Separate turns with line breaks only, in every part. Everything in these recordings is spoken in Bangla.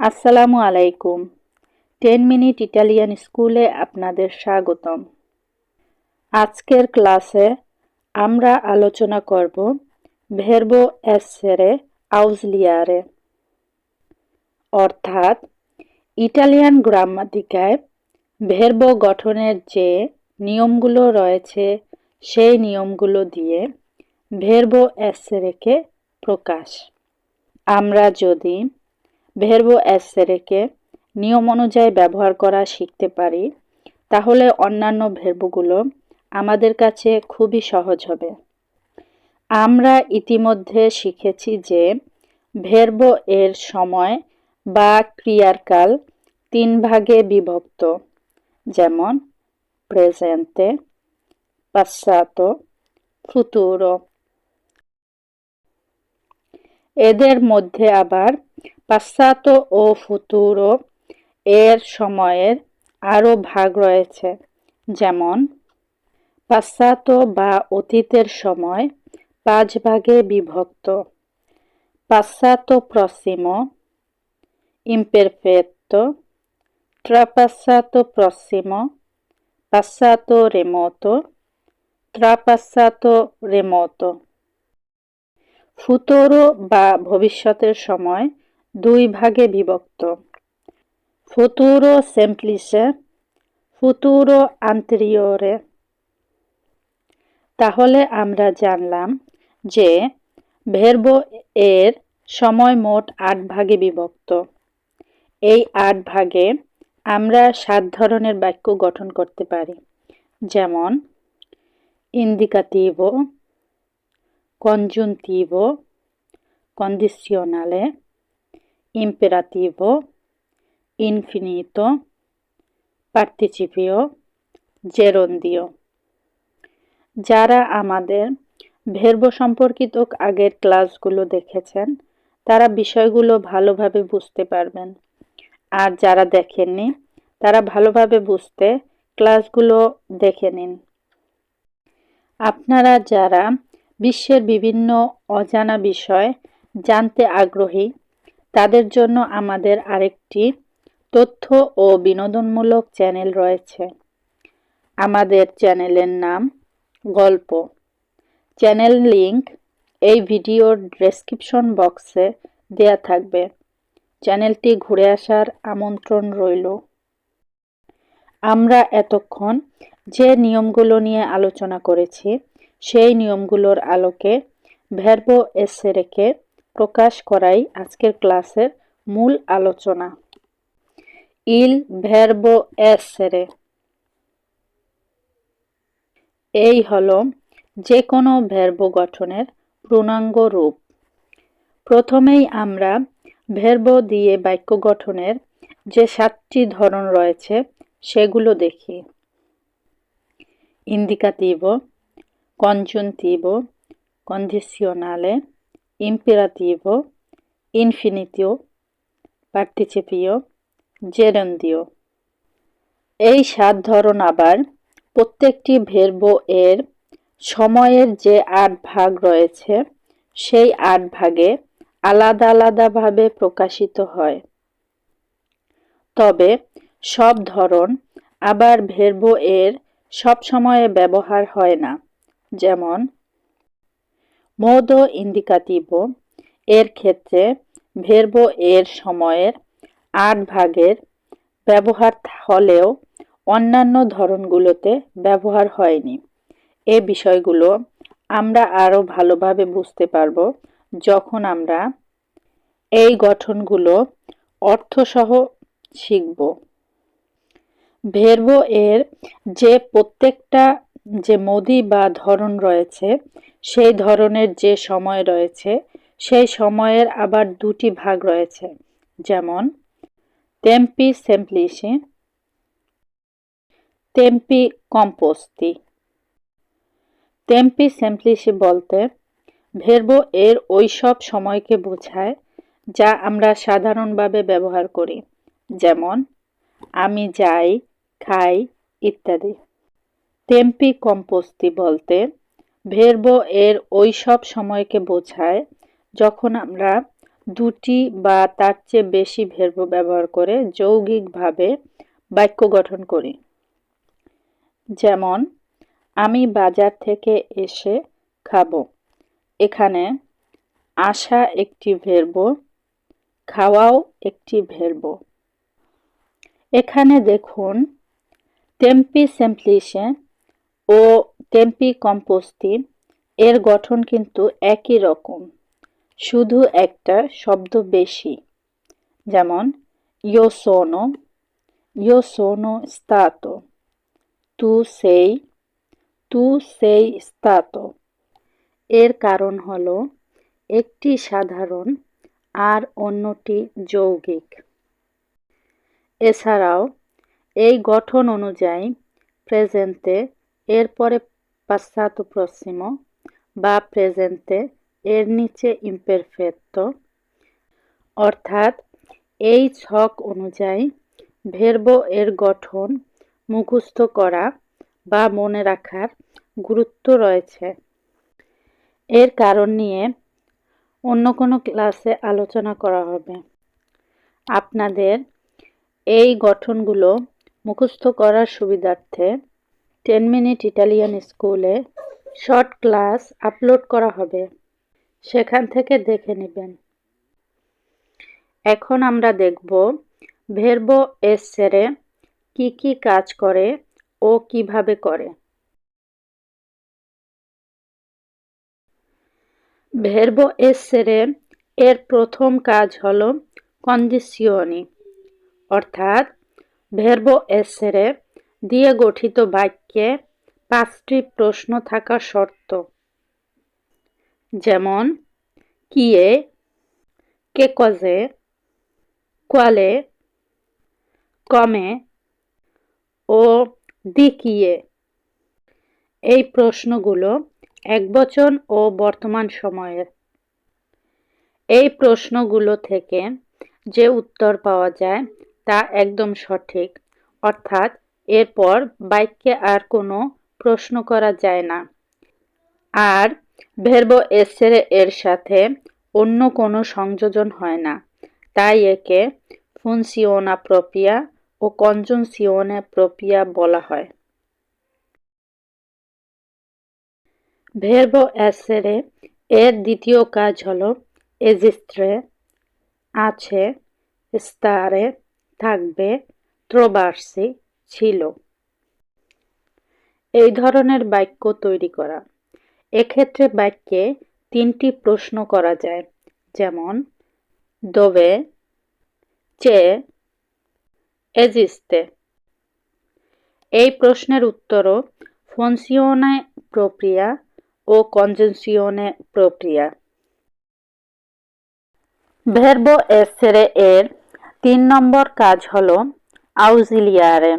আসসালামু আলাইকুম। টেন মিনিট ইটালিয়ান স্কুলে আপনাদের স্বাগতম। আজকের ক্লাসে আমরা আলোচনা করব ভেরবো এসেরে, আউজলিয়ারে। অর্থাৎ ইটালিয়ান গ্রামাতিকায় ভেরব গঠনের যে নিয়মগুলো রয়েছে, সেই নিয়মগুলো দিয়ে ভেরবো এসেরেকে প্রকাশ। আমরা যদি ভেরবো অ্যাসেরেকে নিয়ম অনুযায়ী ব্যবহার করা শিখতে পারি, তাহলে অন্যান্য ভেরবগুলো আমাদের কাছে খুবই সহজ হবে। আমরা ইতিমধ্যে শিখেছি যে ভেরব এর সময় বা ক্রিয়ার তিন ভাগে বিভক্ত, যেমন প্রেজেন্তে পাশ্চাতো ফুতুরো এদের মধ্যে আবার পাশ্চাত্য ও ফুতুরো এর সময়ের আরও ভাগ রয়েছে। যেমন পাশ্চাত্য বা অতীতের সময় পাঁচ ভাগে বিভক্ত। পাশ্চাত্য প্রসিমো imperfetto, trapassato prossimo, পাশ্চাত্য রেমত। trapassato রেমত। ফুতোরো বা ভবিষ্যতের সময় দুই ভাগে বিভক্ত। ফুতুরো সেম্পলিসে ফুতুরো আন্তরিয়রে তাহলে আমরা জানলাম যে ভেরবো এর সময় মোট আট ভাগে বিভক্ত। এই আট ভাগে আমরা সাত ধরনের বাক্য গঠন করতে পারি। যেমন ইন্দিকাতিভো congiuntivo, condizionale, imperativo, infinito, participio, gerundio. যারা আমাদের ভের্ব সম্পর্কিত আগের ক্লাসগুলো দেখেছেন তারা বিষয়গুলো ভালোভাবে বুঝতে পারবেন। আর যারা দেখেননি তারা ভালোভাবে বুঝতে ক্লাসগুলো দেখে নিন। আপনারা যারা বিশ্বের বিভিন্ন অজানা বিষয় জানতে আগ্রহী তাদের জন্য আমাদের আরেকটি তথ্য ও বিনোদনমূলক চ্যানেল রয়েছে। আমাদের চ্যানেলের নাম গল্প। চ্যানেল লিংক এই ভিডিওর ডেসক্রিপশন বক্সে দেয়া থাকবে। চ্যানেলটি ঘুরে আসার আমন্ত্রণ রইল। আমরা এতক্ষণ যে নিয়মগুলো নিয়ে আলোচনা করেছি, সেই নিয়মগুলোর আলোকে ভ্যারবো এসেরেকে প্রকাশ করাই আজকের ক্লাসের মূল আলোচনা। ইল ভ্যারবো এসেরে। এই হল যে কোনো ভ্যারব গঠনের পূর্ণাঙ্গ রূপ। প্রথমেই আমরা ভ্যারব দিয়ে বাক্য গঠনের যে সাতটি ধরন রয়েছে সেগুলো দেখি। ইন্দিকাতিভ congiuntivo, condizionale, imperativo, infinitivo, participio, gerundio. এই সাত ধরন আবার প্রত্যেকটি ভেরব এর সময়ের যে আট ভাগ রয়েছে সেই আট ভাগে আলাদা আলাদাভাবে প্রকাশিত হয়। তবে সব ধরন আবার ভেরব এর সব সময়ে ব্যবহার হয় না। যেমন মোদো ইন্দিকাতিভো এর ক্ষেত্রে ভেরবো এর সময়ের আট ভাগের ব্যবহার হলেও অন্যান্য ধরনগুলোতে ব্যবহার হয়নি। এ বিষয়গুলো আমরা আরও ভালোভাবে বুঝতে পারব যখন আমরা এই গঠনগুলো অর্থসহ শিখব। ভেরবো এর যে প্রত্যেকটা যে মোদি বা ধরন রয়েছে, সেই ধরনের যে সময় রয়েছে, সেই সময়ের আবার দুটি ভাগ রয়েছে। যেমন, তেম্পি সেম্পলিসি তেম্পি কম্পোস্তি। তেম্পি সেম্পলিসি বলতে, ভেরবো এর ওই সব সময়কে বোঝায়, যা আমরা সাধারণভাবে ব্যবহার করি। যেমন, আমি যাই, খাই, ইত্যাদি। তেম্পি কম্পোস্তি বলতে ভেরবো এর ওই সব সময়কে বোঝায় যখন আমরা দুটি বা তার চেয়ে বেশি ভের্ব ব্যবহার করে যৌগিকভাবে বাক্য গঠন করি। যেমন, আমি বাজার থেকে এসে খাব। এখানে আসা একটি ভের্ব খাওয়াও একটি ভের্ব এখানে দেখুন টেম্পি সেম্পলিশে ও টেম্পি কম্পোস্তি, এর গঠন কিন্তু একই রকম, শুধু একটা শব্দ বেশি। যেমন, ইয়ো সোনো ইয়ো সোনো স্তাতো তু সেই তু সেই স্তাতো এর কারণ হলো একটি সাধারণ আর অন্যটি যৌগিক। এছাড়াও, এই গঠন অনুযায়ী প্রেজেন্টে এরপরে পাশ্চাত্য প্রসিম বা প্রেজেন্টে এর নিচে ইম্পারফেক্ট অর্থাৎ এই ছক অনুযায়ী ভেরব এর গঠন, মুখস্থ করা, বা মনে রাখার গুরুত্ব রয়েছে। এর কারণ নিয়ে অন্য কোনো ক্লাসে আলোচনা করা হবে। আপনাদের এই গঠনগুলো মুখস্থ করার সুবিধার্থে টেন মিনিট ইটালিয়ান স্কুলে শর্ট ক্লাস আপলোড করা হবে। সেখান থেকে দেখে নেবেন। এখন আমরা দেখব ভেরবো এসেরে কি কি কাজ করে ও কীভাবে করে। ভেরবো এসেরে এর প্রথম কাজ হলো কন্ডিসিওনি অর্থাৎ ভেরবো এসেরে দিয়ে গঠিত বাক্যে পাঁচটি প্রশ্ন থাকা শর্ত। যেমন, কিয়ে কে কজে কোয়ালে, কমে ও দিকিয়ে। এই প্রশ্নগুলো একবচন ও বর্তমান সময়ের এই প্রশ্নগুলো থেকে যে উত্তর পাওয়া যায় তা একদম সঠিক, অর্থাৎ এরপর বাক্যে আর কোনো প্রশ্ন করা যায় না। আর ভেরব এসেরে এর সাথে অন্য কোনো সংযোজন হয় না। তাই একে ফুনসিওনা প্রপিয়া ও কনজুনসিওনে প্রপিয়া বলা হয়। ভেরব এসেরে এর দ্বিতীয় কাজ হল এজিস্ট্রে আছে, স্তারে, থাকবে ত্রবার্সি ছিল। এই ধরনের বাক্য তৈরি করা। এক্ষেত্রে বাক্যে তিনটি প্রশ্ন করা যায়। যেমন, দোবে চে এজিস্তে এই প্রশ্নের উত্তরও ফনসিওনে প্রক্রিয়া ও কনজেনসিওনে প্রক্রিয়া। ভেরবো এসেরে এর তিন নম্বর কাজ হল আউজিলিয়ারে।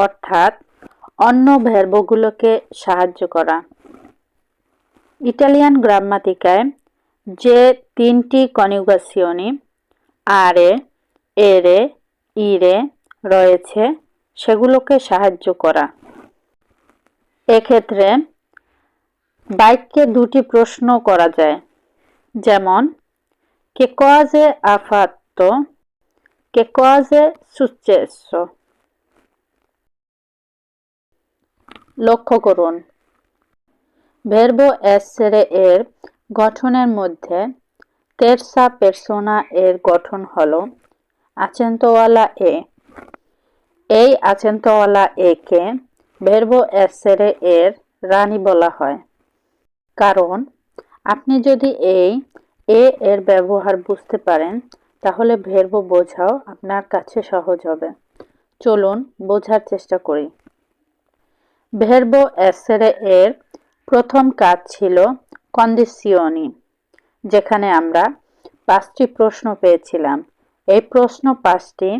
অর্থাৎ অন্য ভেরবগুলোকে সাহায্য করা। ইটালিয়ান গ্রামাতিকায় যে তিনটি কনিউগাসিওনি, আরে, এরে, ইরে রয়েছে, সেগুলোকে সাহায্য করা। এক্ষেত্রে বাক্যে দুটি প্রশ্ন করা যায়। যেমন কে cose ha fatto che cose লক্ষ্য করুন। ভেরবো এসেরে এর গঠনের মধ্যে তেরসা পেরসোনা এর গঠন হল আচেন্তওয়ালা এ। এই আচেন্তওয়ালা একে ভেরবো এসেরে এর রানী বলা হয়। কারণ আপনি যদি এই এ এর ব্যবহার বুঝতে পারেন, তাহলে ভেরবো বোঝাও আপনার কাছে সহজ হবে। চলুন বোঝার চেষ্টা করি। ভেরবো এসেরে এর প্রথম কাজ ছিল কন্ডিসিওনি যেখানে আমরা পাঁচটি প্রশ্ন পেয়েছিলাম। এই প্রশ্ন পাঁচটি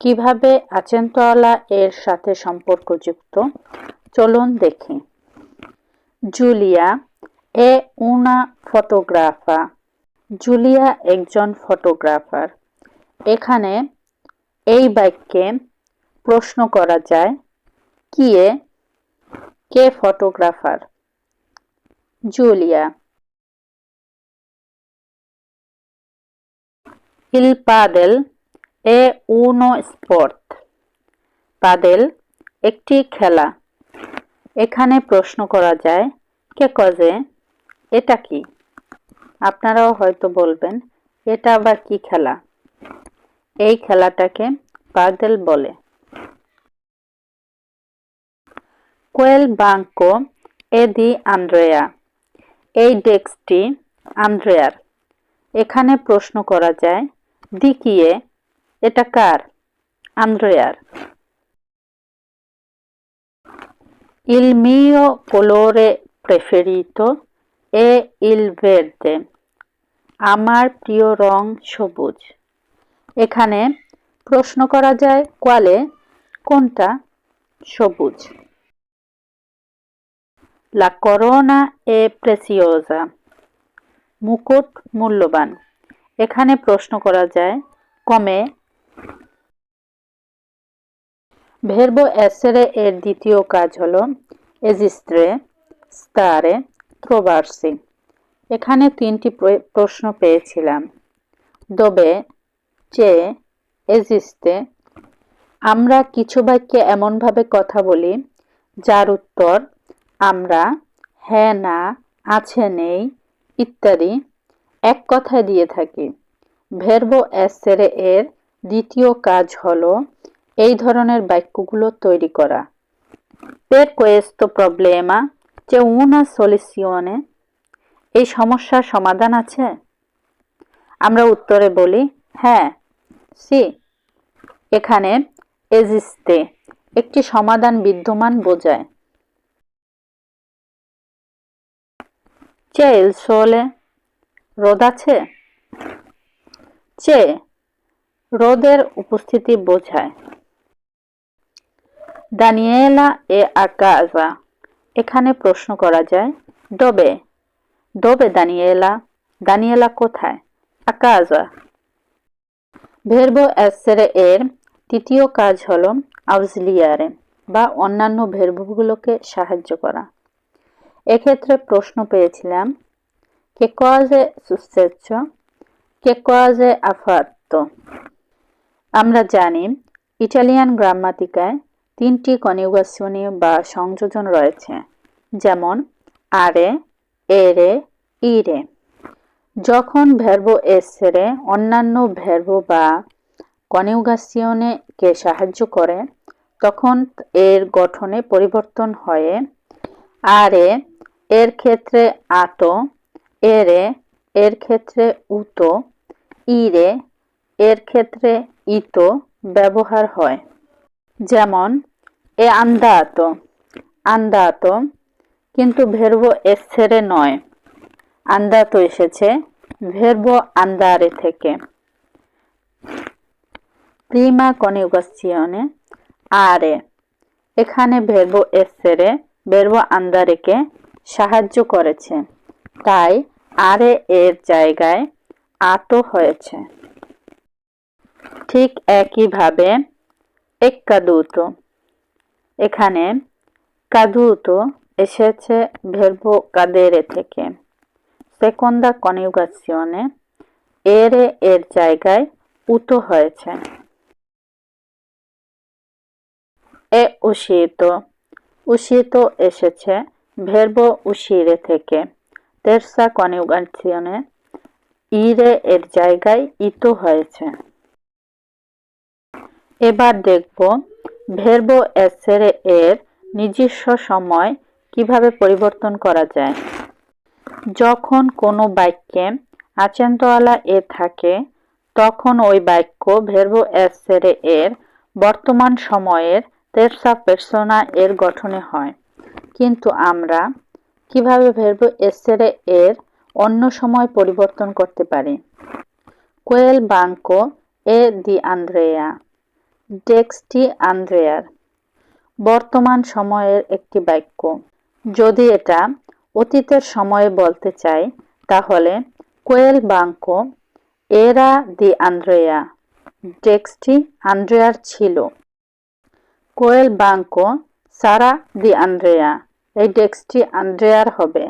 কীভাবে আচেন্তওয়ালা এর সাথে সম্পর্কযুক্ত? চলুন দেখি। জুলিয়া, এ উনা ফটোগ্রাফা। জুলিয়া একজন ফটোগ্রাফার। এখানে এই বাক্যে প্রশ্ন করা যায়, কিয়ে কে ফটোগ্রাফার? জুলিয়া। ইল পাদেল, এ উনো স্পোর্ট। পাদেল, একটি খেলা। এখানে প্রশ্ন করা যায়, কে কজে? এটা কি? আপনারাও হয়তো বলবেন, এটা আবার কি খেলা? এই খেলাটাকে পাদেল বলে। কোয়েল বাঙ্কো এ দি আন্দ্রেয়া এই ডেস্কটি আন্দ্রেয়ার এখানে প্রশ্ন করা যায় দিকিয়ে এটা কার? আন্দ্রেয়ার Il mio colore preferito è il. আমার প্রিয় রং সবুজ এখানে প্রশ্ন করা যায় কোয়ালে কোনটা? সবুজ। লা করোনা এ প্রেসিওজা মুকুট মূল্যবান। এখানে প্রশ্ন করা যায়, কমে। ভেরবো এসেরে এর দ্বিতীয় কাজ হলো এজিস্ত্রে স্তারে ত্রোবার্সি এখানে তিনটি প্রশ্ন পেয়েছিলাম। দবে চে এজিস্তে আমরা কিছু বাক্যে এমনভাবে কথা বলি, যার উত্তর আমরা হ্যাঁ না, আছে, নেই, ইত্যাদি এক কথায় দিয়ে থাকি। ভেরবো এসেরে এর দ্বিতীয় কাজ হল এই ধরনের বাক্যগুলো তৈরি করা। Per questo problema c'è una soluzione? এই সমস্যার সমাধান আছে? আমরা উত্তরে বলি হ্যাঁ সি এখানে এজিস্তে একটি সমাধান বিদ্যমান বোঝায়। চে ইল সোলে রোদ আছে চে, রোদের উপস্থিতি বোঝায়। দানিয়েলা এ আকাজা। এখানে প্রশ্ন করা যায় ডবে ডবে দানিয়েলা? দানিয়েলা কোথায়? আকাজা। ভেরবো অ্যাসেরে এর তৃতীয় কাজ হলো আউজলিয়ারে বা অন্যান্য ভেরবগুলোকে সাহায্য করা। এক্ষেত্রে প্রশ্ন পেয়েছিলাম, কে কজে সুস্থ কে কজে আফাত্ত? আমরা জানি, ইটালিয়ান গ্রামাতিকায় তিনটি কনিউগাসিয়নি বা সংযোজন রয়েছে, যেমন আরে, এরে, ইরে। যখন ভ্যারবো এসেরে অন্যান্য ভ্যারবো বা কনিউগাসিয়নে কে সাহায্য করে, তখন এর গঠনে পরিবর্তন হয়ে আরে এর ক্ষেত্রে আত, এরে, এর ক্ষেত্রে উত, ইরে, এর ক্ষেত্রে ইত ব্যবহার হয়। যেমন, এ আন্দাত আন্দাত কিন্তু ভেরবো এসেরে নয়। আন্দাত এসেছে ভেরবো আন্দারে থেকে। প্রিমা কনিউগাসিয়নে আরে, এখানে ভেরবো এসেরে ভেরবো আন্দারেকে সাহায্য করেছে। তাই আরে এর জায়গায় আতো হয়েছে। ঠিক একইভাবে এক কাদুতো এখানে কাদুতো এসেছে ভেরবো কাদেরে থেকে। সেকন্দা কনিউগাসিয়নে এরে এর জায়গায় উতো হয়েছে। এ উশিত। উশিত এসেছে ভেরবো উশিরে থেকে তেরসা কনিউগাসিয়নে ইরে এর জায়গায় ইতো হয়েছে এবার দেখব ভেরবো এসেরে এর নিজস্ব সময় কীভাবে পরিবর্তন করা যায়? যখন কোনো বাক্যে আচেন্তওয়ালা এ থাকে, তখন ওই বাক্য ভেরবো এসেরে এর বর্তমান সময়ের তেরসা পেরসোনা এর গঠনে হয়। কিন্তু আমরা কীভাবে ভেরবো এসেরে এর অন্য সময় পরিবর্তন করতে পারি? কোয়েল বাঙ্কো, এ দি আন্দ্রেয়া। ডেক্সটি আন্দ্রেয়ার। বর্তমান সময়ের একটি বাক্য। যদি এটা অতীতের সময়ে বলতে চাই, তাহলে কোয়েল বাঙ্কো, এরা দি আন্দ্রেয়া। ডেক্সটি আন্দ্রেয়ার ছিল। কোয়েল বাঙ্কো সারা দি আন্দ্রেয়া। এই ডেস্কটি আন্দ্রেয়ার হবে।